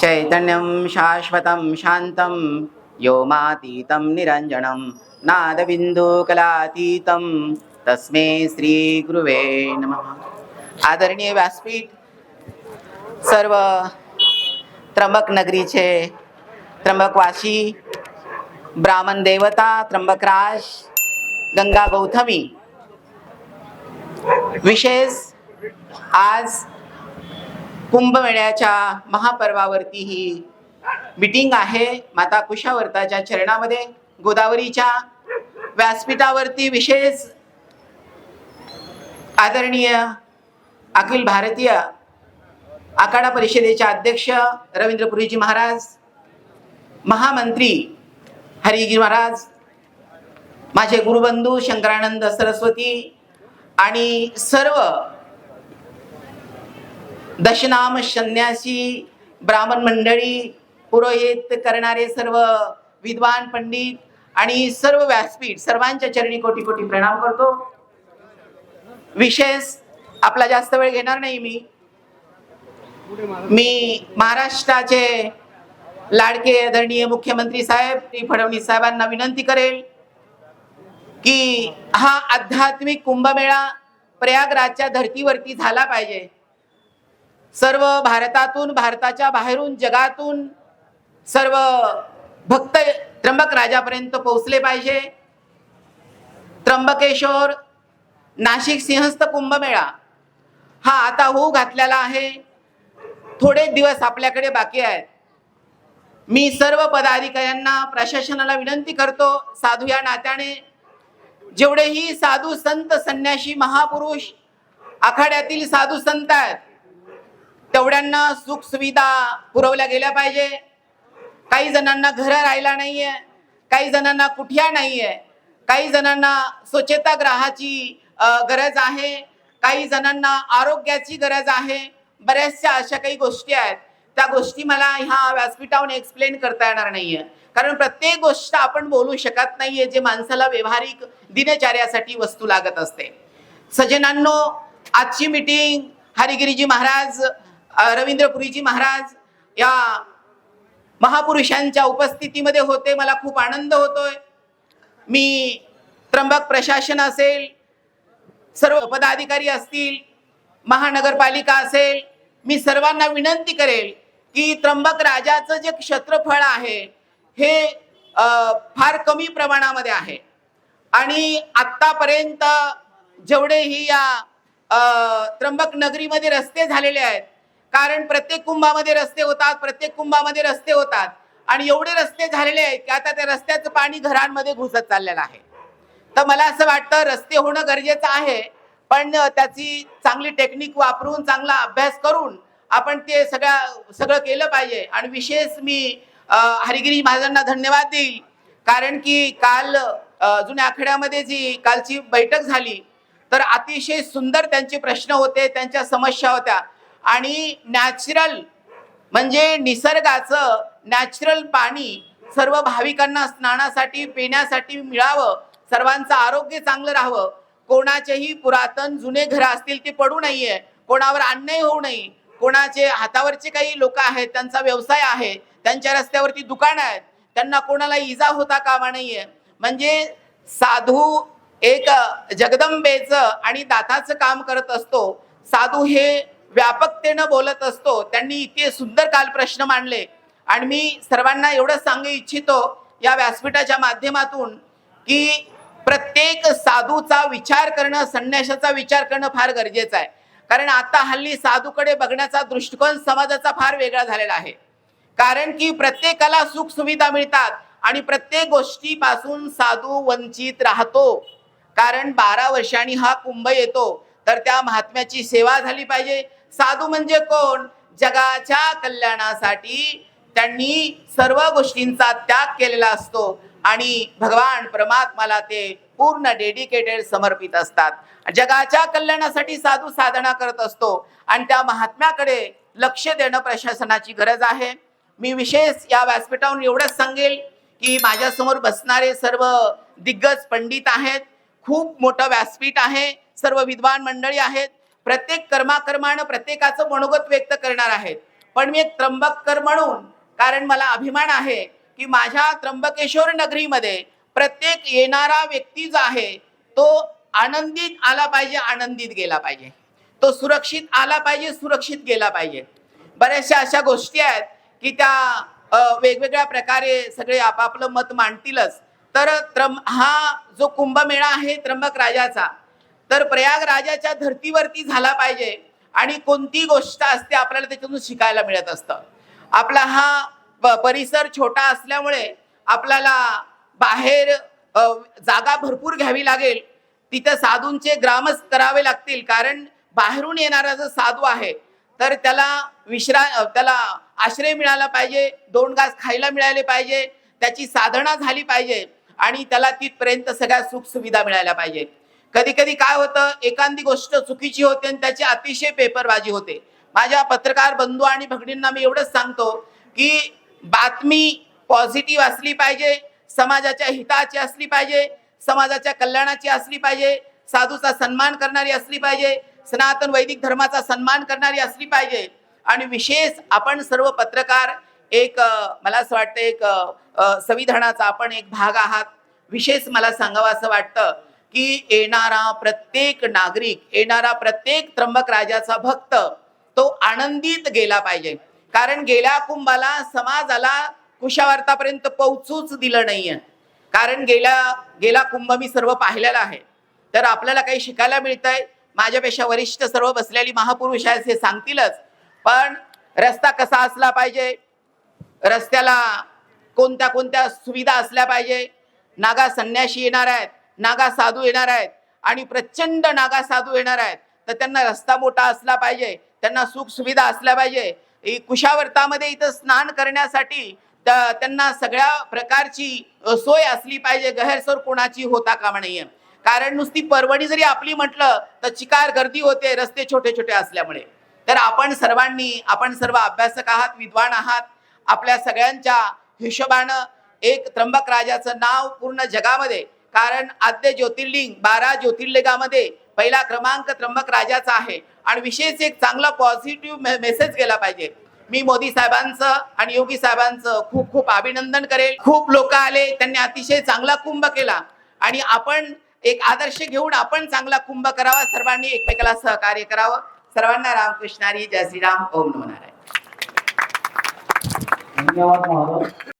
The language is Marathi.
चैतन्यं शाश्वतं शान्तं व्योमातीतं निरञ्जनं नादबिन्दुकलातीतं। तस्मै श्रीगुरुवे नमः। आदरणीय व्यासपीठ सर्व त्र्यंबक नगरीचे त्र्यंबकवासी ब्राह्मण देवता त्र्यंबकराज गंगा गौतमी विशेष आज कुंभमेळ्याच्या महापर्वावरती ही मिटिंग आहे. माता कुशावर्ताच्या चरणामध्ये गोदावरीच्या व्यासपीठावरती विशेष आदरणीय अखिल भारतीय आखाडा परिषदेचे अध्यक्ष रवींद्र पुरीजी महाराज महामंत्री हरिगिरी महाराज माझे गुरुबंधू शंकरानंद सरस्वती आणि सर्व दशनाम संन्यासी ब्राह्मण मंडळी पुरोहित करणारे सर्व विद्वान पंडित आणि सर्व व्यासपीठ सर्वांच्या चरणी कोटी कोटी प्रणाम करतो. विशेष आपला जास्त वेळ घेणार नाही मी. मी महाराष्ट्राचे लाडके आदरणीय मुख्यमंत्री साहेब श्री फडणवीस साहेबांना विनंती करेल की हा आध्यात्मिक कुंभमेळा प्रयागराजच्या धर्तीवरती झाला पाहिजे. सर्व भारतातून भारताच्या बाहेरून जगातून सर्व भक्त त्र्यंबक राजापर्यंत पोहोचले पाहिजे. त्र्यंबकेश्वर नाशिक सिंहस्थ कुंभमेळा हा आता होऊ घातलेला आहे. थोडे दिवस आपल्याकडे बाकी आहेत. मी सर्व पदाधिकाऱ्यांना प्रशासनाला विनंती करतो साधू या नात्याने जेवढेही साधू संत संन्याशी महापुरुष आखाड्यातील साधू संत आहेत तेवढ्यांना सुख सुविधा पुरवल्या गेल्या पाहिजे. काही जणांना घर राहिला नाहीये काही जणांना कुठ्या नाहीये काही जणांना स्वच्छतागृहाची गरज आहे काही जणांना आरोग्याची गरज आहे. बऱ्याचशा अशा काही गोष्टी आहेत. त्या गोष्टी मला ह्या व्यासपीठावर एक्सप्लेन करता येणार नाहीये. कारण प्रत्येक गोष्ट आपण बोलू शकत नाहीये जे माणसाला व्यवहारिक दिनचर्यासाठी वस्तू लागत असते. सजनांनो आजची मीटिंग हरिगिरीजी महाराज रवींद्र पुरीजी महाराज या महापुरुषांच्या उपस्थितीमध्ये होते. मला खूप आनंद होतोय. मी त्र्यंबक प्रशासन असेल सर्व पदाधिकारी असतील महानगरपालिका असेल मी सर्वांना विनंती करेल की त्र्यंबक राजाचं जे क्षेत्रफळ आहे हे फार कमी प्रमाणामध्ये आहे. आणि आत्तापर्यंत जेवढेही या त्र्यंबक नगरीमध्ये रस्ते झालेले आहेत कारण प्रत्येक कुंभामध्ये रस्ते होतात प्रत्येक कुंभामध्ये रस्ते होतात. आणि एवढे रस्ते झालेले आहेत की आता त्या रस्त्याचं पाणी घरांमध्ये घुसत चाललेलं आहे. तर मला असं वाटतं रस्ते होणं गरजेचं आहे पण त्याची चांगली टेक्निक वापरून चांगला अभ्यास करून आपण ते सगळ्या सगळं केलं पाहिजे. आणि विशेष मी हरिगिरी महाराजांना धन्यवाद देईल. कारण की काल जुन्या आखाड्यामध्ये जी कालची बैठक झाली तर अतिशय सुंदर त्यांचे प्रश्न होते त्यांच्या समस्या होत्या. आणि नॅचरल म्हणजे निसर्गाचं नॅचरल पाणी सर्व भाविकांना स्नानासाठी पिण्यासाठी मिळावं सर्वांचं आरोग्य चांगलं राहावं. कोणाचेही पुरातन जुने घरं असतील ते पडू नये. कोणावर अन्याय होऊ नये. कोणाचे हातावरचे काही लोक आहेत त्यांचा व्यवसाय आहे त्यांच्या रस्त्यावरती दुकानं आहेत त्यांना कोणाला इजा होता कामा नाहीये म्हणजे साधू एक जगदंबेचं आणि दाताचं काम करत असतो. साधू हे व्यापकतेनं बोलत असतो. त्यांनी इतके सुंदर काल प्रश्न मांडले. आणि मी सर्वांना एवढं सांगू इच्छितो या व्यासपीठाच्या माध्यमातून की प्रत्येक साधूचा विचार करणं संन्याशाचा विचार करणं फार गरजेचं आहे. कारण आता हल्ली साधूकडे बघण्याचा दृष्टिकोन समाजाचा फार वेगळा झालेला आहे. कारण की प्रत्येकाला सुख सुविधा मिळतात आणि प्रत्येक गोष्टीपासून साधू वंचित राहतो. कारण बारा वर्षांनी हा कुंभ येतो तर त्या महात्म्याची सेवा झाली पाहिजे. साधू म्हणजे कोण? जगाच्या कल्याणासाठी त्यांनी सर्व गोष्टींचा त्याग केलेला असतो. आणि भगवान परमात्माला ते पूर्ण डेडिकेटेड समर्पित असतात. जगाच्या कल्याणासाठी साधू साधना करत असतो. आणि त्या महात्म्याकडे लक्ष देणं प्रशासनाची गरज आहे. मी विशेष या व्यासपीठावरून एवढंच सांगेल की माझ्यासमोर बसणारे सर्व दिग्गज पंडित आहेत. खूप मोठं व्यासपीठ आहे. सर्व विद्वान मंडळी आहेत. प्रत्येक कर्माकर्मानं प्रत्येकाचं मनोगत व्यक्त करणार आहेत. पण मी एक त्र्यंबककर म्हणून कारण मला अभिमान आहे की माझ्या त्र्यंबकेश्वर नगरीमध्ये प्रत्येक येणारा व्यक्ती जो आहे तो आनंदित आला पाहिजे आनंदित गेला पाहिजे. तो सुरक्षित आला पाहिजे सुरक्षित गेला पाहिजे. बऱ्याचशा अशा गोष्टी आहेत की त्या वेगवेगळ्या प्रकारे सगळे आपापलं मत मांडतीलच. तर त्रम हा जो कुंभमेळा आहे त्र्यंबक राजाचा तर प्रयागराजाच्या धर्तीवरती झाला पाहिजे. आणि कोणती गोष्ट असते आपल्याला त्याच्यातून शिकायला मिळत असतं. आपला हा परिसर छोटा असल्यामुळे आपल्याला बाहेर जागा भरपूर घ्यावी लागेल. तिथं साधूंचे ग्रामच करावे लागतील. कारण बाहेरून येणारा जो साधू आहे तर त्याला विश्रा त्याला आश्रय मिळाला पाहिजे दोन घास खायला मिळाले पाहिजे त्याची साधना झाली पाहिजे आणि त्याला तिथपर्यंत सगळ्या सुखसुविधा मिळायला पाहिजे. कधी कधी काय होतं एखादी गोष्ट चुकीची होते आणि त्याची अतिशय पेपरबाजी होते. माझ्या पत्रकार बंधू आणि भगिनींना मी एवढंच सांगतो की बातमी पॉझिटिव्ह असली पाहिजे समाजाच्या हिताची असली पाहिजे समाजाच्या कल्याणाची असली पाहिजे साधूचा सन्मान करणारी असली पाहिजे सनातन वैदिक धर्माचा सन्मान करणारी असली पाहिजे. आणि विशेष आपण सर्व पत्रकार एक मला असं वाटतं एक संविधानाचा आपण एक भाग आहात. विशेष मला सांगावं असं वाटतं. की येणारा प्रत्येक नागरिक येणारा प्रत्येक त्र्यंबक राजाचा भक्त तो आनंदित गेला पाहिजे. कारण गेल्या कुंभाला समाजाला कुशावार्तापर्यंत पोहोचूच दिलं नाहीये. कारण गेल्या गेला कुंभ मी सर्व पाहिलेला आहे. तर आपल्याला काही शिकायला मिळतंय. माझ्यापेक्षा वरिष्ठ सर्व बसलेली महापुरुष आहेत हे सांगतीलच. पण रस्ता कसा असला पाहिजे? रस्त्याला कोणत्या कोणत्या सुविधा असल्या पाहिजे? नागा संन्याशी येणार आहेत. नागा साधू येणार आहेत आणि प्रचंड नागा साधू येणार आहेत. तर त्यांना रस्ता मोठा असला पाहिजे त्यांना सुख सुविधा असल्या पाहिजे. कुशावर्तामध्ये इथं स्नान करण्यासाठी त्यांना सगळ्या प्रकारची सोय असली पाहिजे. गैरसोय कोणाची होता कामा नाहीये कारण नुसती परवणी जरी आपली म्हटलं तर चिकार गर्दी होते रस्ते छोटे छोटे असल्यामुळे. तर आपण सर्वांनी आपण सर्व अभ्यासक आहात विद्वान आहात आपल्या सगळ्यांच्या हिशोबानं एक त्र्यंबक राजाचं नाव पूर्ण जगामध्ये कारण आद्य ज्योतिर्लिंग बारा ज्योतिर्लिंगामध्ये पहिला क्रमांक त्र्यंबक राजाचा आहे. आणि विशेष एक चांगला पॉझिटिव्ह मेसेज गेला पाहिजे. मी मोदी साहेबांचं आणि योगी साहेबांचं खूप खूप अभिनंदन करेल. खूप लोक आले त्यांनी अतिशय चांगला कुंभ केला. आणि आपण एक आदर्श घेऊन आपण चांगला कुंभ करावा. सर्वांनी एकमेकाला सहकार्य करावं. सर्वांना रामकृष्णारी जय श्रीराम. ओम नमो नारायण. धन्यवाद